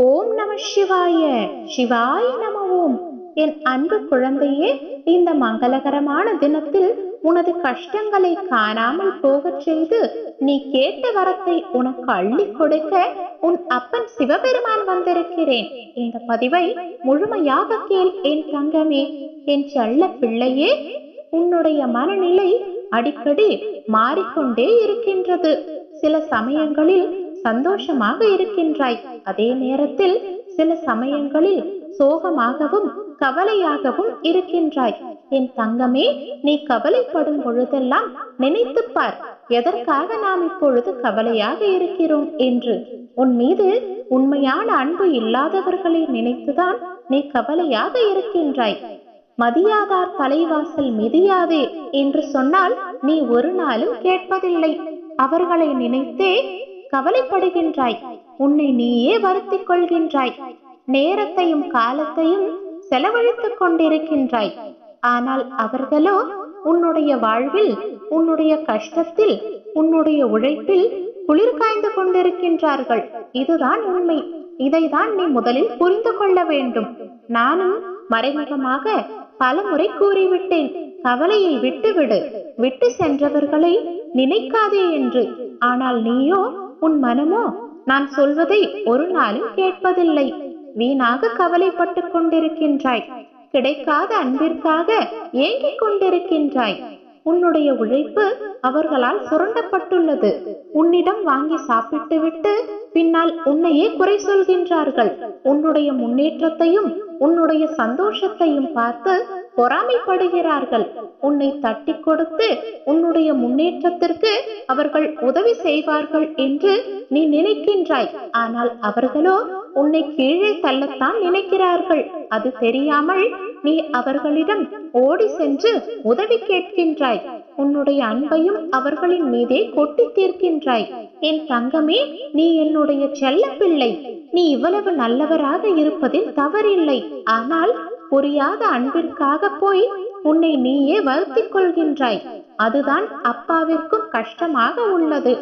ஓம் நம சிவாய. சிவாய நம ஓம் என் அன்பு குழந்தையே இந்த மங்களகரமான தினத்தில் உனது கஷ்டங்களை காணாமல் போகச் செய்து நீ கேட்ட வரத்தை உனக்கு அள்ளி கொடுக்க உன் அப்பன் சிவபெருமான் வந்திருக்கிறேன். இந்த பதிவை முழுமையாக கேள் என் தங்கமே. என் செல்ல பிள்ளையே உன்னுடைய மனநிலை அடிக்கடி மாறிக்கொண்டே இருக்கின்றது. சில சமயங்களில் சந்தோஷமாக இருக்கின்றாய். அதே நேரத்தில் சில சமயங்களில் சோகமாகவும் கவலையாகவும் இருக்கின்றாய். என் தங்கமே நீ கவலைப்படும் பொழுதெல்லாம் நினைத்துப் பார். எதற்காக நாம் இப்பொழுது கவலையாக இருக்கிறோம் என்று. உன் மீது உண்மையான அன்பு இல்லாதவர்களை நினைத்துதான் நீ கவலையாக இருக்கின்றாய். மதியாதார் தலைவாசல் மிதியாதே என்று சொன்னால் நீ ஒரு நாளும் கேட்பதில்லை. அவர்களை நினைத்தே கவலைப்படுகின்றாய். உன்னை நீயே வருத்திக் கொள்கின்றாய் நேரத்தையும் காலத்தையும் செலவழித்துக் கொண்டிருக்கின்றாய். ஆனால் அவர்களோ உன்னுடைய வாழ்வில் உன்னுடைய கஷ்டத்தில் உன்னுடைய உழைப்பில் குளிர் காய்ந்து கொண்டிருக்கின்றார்கள். இதுதான் உண்மை. இதைதான் நீ முதலில் புரிந்து கொள்ள வேண்டும். நானும் மறைமுகமாக பலமுறை கூறிவிட்டேன். கவலையை விட்டுவிடு. விட்டு சென்றவர்களை நினைக்காதே என்று. ஆனால் நீயோ உன் மனமோ? நான் சொல்வதை ஒரு நாளும் கேட்பதில்லை. வீணாக கவலைப்பட்டு கொண்டிருக்கின்றாய். கிடைக்காத அன்பிற்காக ஏங்கிக் கொண்டிருக்கின்றாய். உன்னுடைய உழைப்பு அவர்களால் சுரண்டப்பட்டுள்ளது. உன்னிடம் வாங்கி சாப்பிட்டுவிட்டு பின்னால் உன்னையே குறை சொல்கின்றார்கள். உன்னுடைய முன்னேற்றத்தையும் உன்னுடைய சந்தோஷத்தையும் பார்த்து பொறாமைப்படுகிறார்கள். உன்னை தட்டி கொடுத்து உன்னுடைய முன்னேற்றத்திற்கு அவர்கள் உதவி செய்வார்கள் என்று நீ நினைக்கின்றாய். ஆனால் அவர்களோ உன்னை கீழே தள்ளத்தான் நினைக்கிறார்கள். அது தெரியாமல் நீ அவர்களிடம் ஓடி சென்று உதவி கேட்கின்றாய். உன்னுடைய அன்பையும் அவர்களின் மீதே கொட்டி தீர்க்கின்றாய். என் தங்கமே நீ என்னுடைய செல்ல பிள்ளை நீ இவ்வளவு நல்லவராக இருப்பதில் தவறில்லை. ஆனால் புரியாத அன்பிற்காக போய் உன்னை நீயே வருத்திக் கொள்கின்றாய். அதுதான் அப்பாவிற்கும் கஷ்டமாக உள்ளது.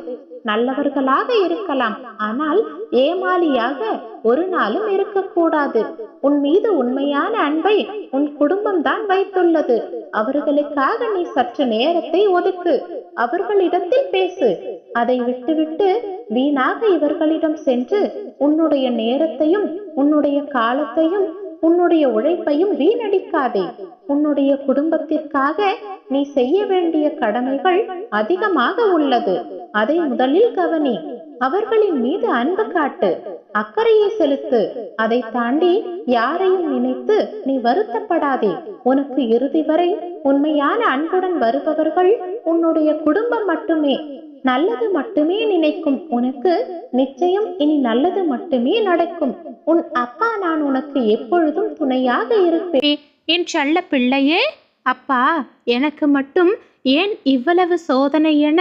நல்லவர்களாக இருக்கலாம். ஆனால் ஏமாலியாக ஒரு நாளும் இருக்கக்கூடாது. உன் மீது உண்மையான அன்பை உன் குடும்பம் தான் வைத்துள்ளது. அவர்களுக்காக நீ சற்று நேரத்தை ஒதுக்கு. அவர்களிடத்தில் பேசு. அதை விட்டுவிட்டு வீணாக இவர்களிடம் சென்று உன்னுடைய நேரத்தையும் உன்னுடைய காலத்தையும் உன்னுடைய உழைப்பையும் வீணடிக்காதே. உன்னுடைய குடும்பத்திற்காக நீ செய்ய வேண்டிய கடமைகள் அதிகமாக உள்ளது. அதை முதலில் கவனி. அவர்களின் மீது அன்பு காட்டு. அக்கறையை செலுத்து. அதை தாண்டி யாரையும் நினைத்து நீ வருத்தப்படாதே. உனக்கு இறுதி வரை உண்மையான அன்புடன் வருபவர்கள் உன்னுடைய குடும்பம் மட்டுமே. நல்லது மட்டுமே நினைக்கும் உனக்கு நிச்சயம் இனி நல்லது மட்டுமே நடக்கும். உன் அப்பா நான் உனக்கு எப்பொழுதும் துணையாக இருப்பேன். என் செல்ல பிள்ளையே அப்பா எனக்கு மட்டும் ஏன் இவ்வளவு சோதனை என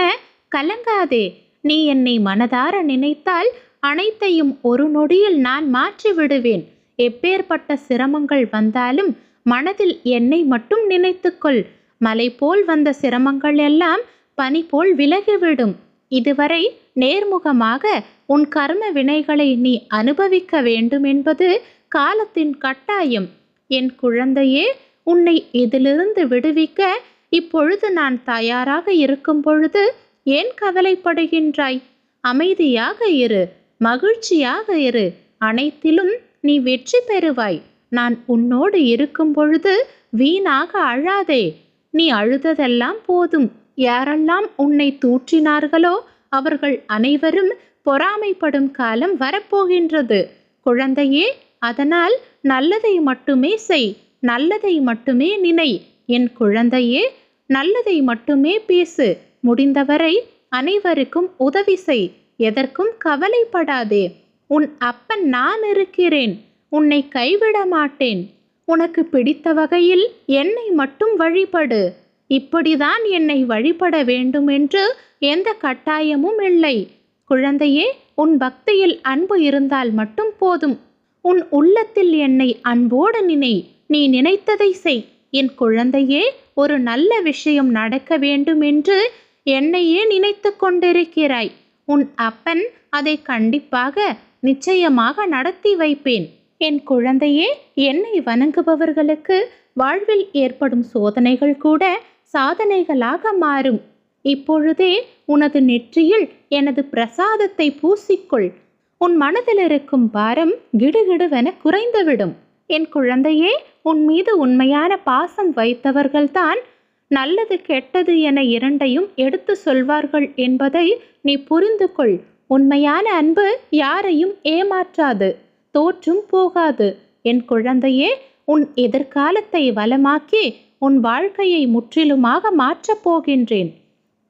கலங்காதே. நீ என்னை மனதார நினைத்தால் அனைத்தையும் ஒரு நொடியில் நான் மாற்றி விடுவேன். எப்பேற்பட்ட சிரமங்கள் வந்தாலும் மனதில் என்னை மட்டும் நினைத்துக்கொள். மலை போல் வந்த சிரமங்கள் எல்லாம் பனி போல் விலகிவிடும். இதுவரை நேர்முகமாக உன் கர்ம வினைகளை நீ அனுபவிக்க வேண்டும் என்பது காலத்தின் கட்டாயம். என் குழந்தையே உன்னை இதிலிருந்து விடுவிக்க இப்பொழுது நான் தயாராக இருக்கும் பொழுது ஏன் கவலைப்படுகின்றாய்? அமைதியாக இரு மகிழ்ச்சியாக இரு. அனைத்திலும் நீ வெற்றி பெறுவாய். நான் உன்னோடு இருக்கும் பொழுது வீணாக அழாதே. நீ அழுததெல்லாம் போதும். யாரெல்லாம் உன்னை தூற்றினார்களோ அவர்கள் அனைவரும் பொறாமைப்படும் காலம் வரப்போகின்றது. குழந்தையே அதனால் நல்லதை மட்டுமே செய் நல்லதை மட்டுமே நினை. என் குழந்தையே நல்லதை மட்டுமே பேசு. முடிந்தவரை அனைவருக்கும் உதவி செய். எதற்கும் கவலைப்படாதே. உன் அப்பன் நான் இருக்கிறேன். உன்னை கைவிட மாட்டேன். உனக்கு பிடித்த வகையில் என்னை மட்டும் வழிபடு. இப்படிதான் என்னை வழிபட வேண்டும் என்று எந்த கட்டாயமும் இல்லை. குழந்தையே உன் பக்தியில் அன்பு இருந்தால் மட்டும் போதும். உன் உள்ளத்தில் என்னை அன்போடு நினை. நீ நினைத்ததை செய். என் குழந்தையே ஒரு நல்ல விஷயம் நடக்க வேண்டும் என்று என்னையே நினைத்து கொண்டிருக்கிறாய். உன் அப்பன் அதை கண்டிப்பாக நிச்சயமாக நடத்தி வைப்பேன். என் குழந்தையே என்னை வணங்குபவர்களுக்கு வாழ்வில் ஏற்படும் சோதனைகள் கூட சாதனைகளாக மாறும். இப்பொழுதே உனது நெற்றியில் எனது பிரசாதத்தை பூசிக்கொள். உன் மனதில் இருக்கும் பாரம் கிடுகிடுவென குறைந்துவிடும். என் குழந்தையே உன் மீது உண்மையான பாசம் வைத்தவர்கள்தான் நல்லது கெட்டது என இரண்டையும் எடுத்து சொல்வார்கள் என்பதை நீ புரிந்து கொள் உண்மையான அன்பு யாரையும் ஏமாற்றாது தோற்றும் போகாது. என் குழந்தையே உன் எதிர்காலத்தை வளமாக்கி உன் வாழ்க்கையை முற்றிலுமாக மாற்றப் போகின்றேன்.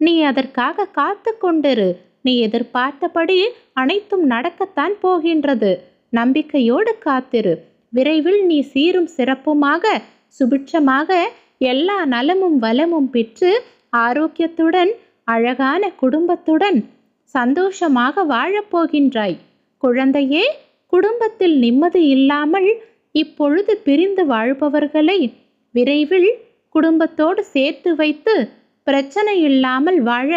நீ அதற்காக காத்து கொண்டிரு. நீ எதிர்பார்த்தபடி அனைத்தும் நடக்கத்தான் போகின்றது. நம்பிக்கையோடு காத்திரு. விரைவில் நீ சீரும் சிறப்புமாக சுபிட்சமாக எல்லா நலமும் வளமும் பெற்று ஆரோக்கியத்துடன் அழகான குடும்பத்துடன் சந்தோஷமாக வாழப்போகின்றாய் குழந்தையே குடும்பத்தில் நிம்மதி இல்லாமல் இப்பொழுது பிரிந்து வாழ்பவர்களை விரைவில் குடும்பத்தோடு சேர்த்து வைத்து பிரச்சனை இல்லாமல் வாழ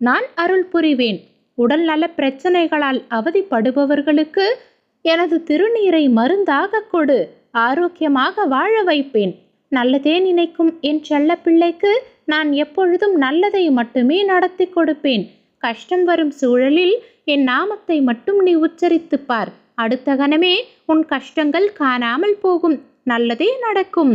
நான் அருள் புரிவேன். உடல் நல பிரச்சனைகளால் அவதிப்படுபவர்களுக்கு எனது திருநீரை மருந்தாக கொடு. ஆரோக்கியமாக வாழ வைப்பேன். நல்லதே நினைக்கும் என் செல்ல பிள்ளைக்கு நான் எப்பொழுதும் நல்லதை மட்டுமே நடத்தி கொடுப்பேன். கஷ்டம் வரும் சூழலில் என் நாமத்தை மட்டும் நீ உச்சரித்து பார். அடுத்த கணமே உன் கஷ்டங்கள் காணாமல் போகும். நல்லதே நடக்கும்.